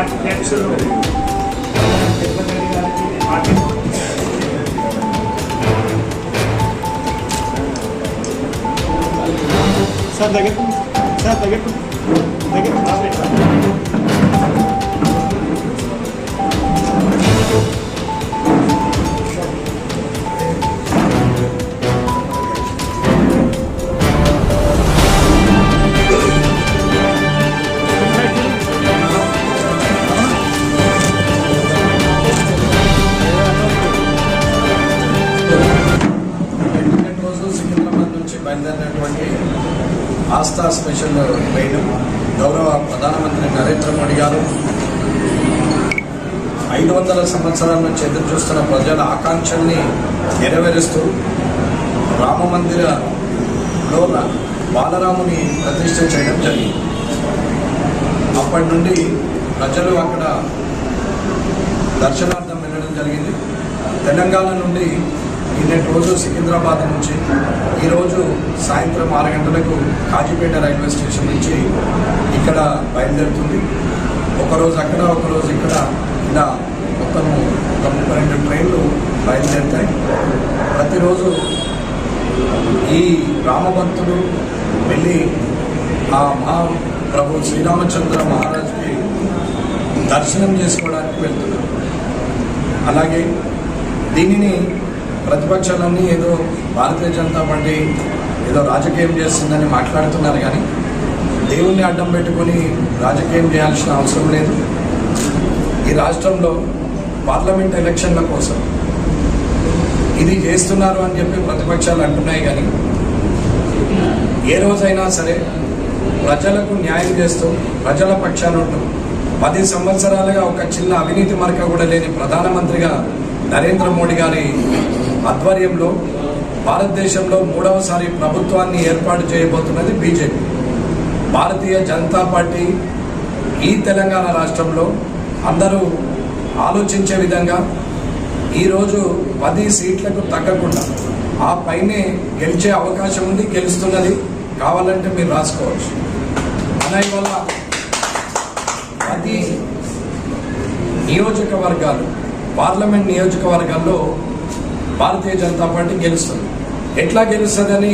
అధ్యక్షులు తిరుపతి రెడ్డి గారికి party sir దగ్గర సార్ దగ్గర దగ్గర సికింద్రాబాద్ నుంచి బయలుదేరినటువంటి ఆస్థా స్పెషల్ ట్రైన్ గౌరవ ప్రధానమంత్రి నరేంద్ర మోడీ గారు ఐదు వందల సంవత్సరాల నుంచి ఎదురు చూస్తున్న ప్రజల ఆకాంక్షల్ని నెరవేరుస్తూ రామ మందిరలో బాలరాముని ప్రతిష్ట చేయడం జరిగింది. అప్పటి నుండి ప్రజలు అక్కడ దర్శనార్థం వెళ్ళడం జరిగింది. తెలంగాణ నుండి నిన్నటి రోజు సికింద్రాబాద్ నుంచి ఈరోజు సాయంత్రం ఆరు గంటలకు కాజీపేట రైల్వే స్టేషన్ నుంచి ఇక్కడ బయలుదేరుతుంది. ఒకరోజు అక్కడ ఒకరోజు ఇక్కడ ఇలా మొత్తము ఒక ముప్పై రెండు ట్రైన్లు బయలుదేరుతాయి. ప్రతిరోజు ఈ రామభక్తుడు వెళ్ళి ఆ మహా ప్రభు శ్రీరామచంద్ర మహారాజుకి దర్శనం చేసుకోవడానికి వెళ్తున్నారు. అలాగే దీనిని ప్రతిపక్షాలన్నీ ఏదో భారతీయ జనతా పార్టీ ఏదో రాజకీయం చేస్తుందని మాట్లాడుతున్నారు కానీ దేవుణ్ణి అడ్డం పెట్టుకొని రాజకీయం చేయాల్సిన అవసరం లేదు. ఈ రాష్ట్రంలో పార్లమెంట్ ఎలక్షన్ల కోసం ఇది చేస్తున్నారు అని చెప్పి ప్రతిపక్షాలు అంటున్నాయి కానీ ఏ రోజైనా సరే ప్రజలకు న్యాయం చేస్తూ ప్రజల పక్షాన ఉంటూ పది సంవత్సరాలుగా ఒక చిన్న అవినీతి మరక కూడా లేని ప్రధానమంత్రిగా నరేంద్ర మోడీ గారి ఆధ్వర్యంలో భారతదేశంలో మూడవసారి ప్రభుత్వాన్ని ఏర్పాటు చేయబోతున్నది బీజేపీ. భారతీయ జనతా పార్టీ ఈ తెలంగాణ రాష్ట్రంలో అందరూ ఆలోచించే విధంగా ఈరోజు పది సీట్లకు తగ్గకుండా ఆ పైనే గెలిచే అవకాశం ఉంది గెలుస్తున్నది కావాలంటే మీరు రాసుకోవచ్చు. మన ఇవాళ పది నియోజకవర్గాలు పార్లమెంట్ నియోజకవర్గాల్లో భారతీయ జనతా పార్టీ గెలుస్తుంది. ఎట్లా గెలుస్తుందని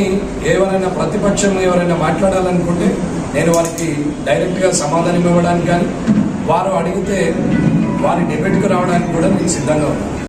ఎవరైనా ప్రతిపక్షం ఎవరైనా మాట్లాడాలనుకుంటే నేను వారికి డైరెక్ట్గా సమాధానం ఇవ్వడానికి కానీ వారు అడిగితే వారి డిబేట్కి రావడానికి కూడా నేను సిద్ధంగా ఉన్నాను.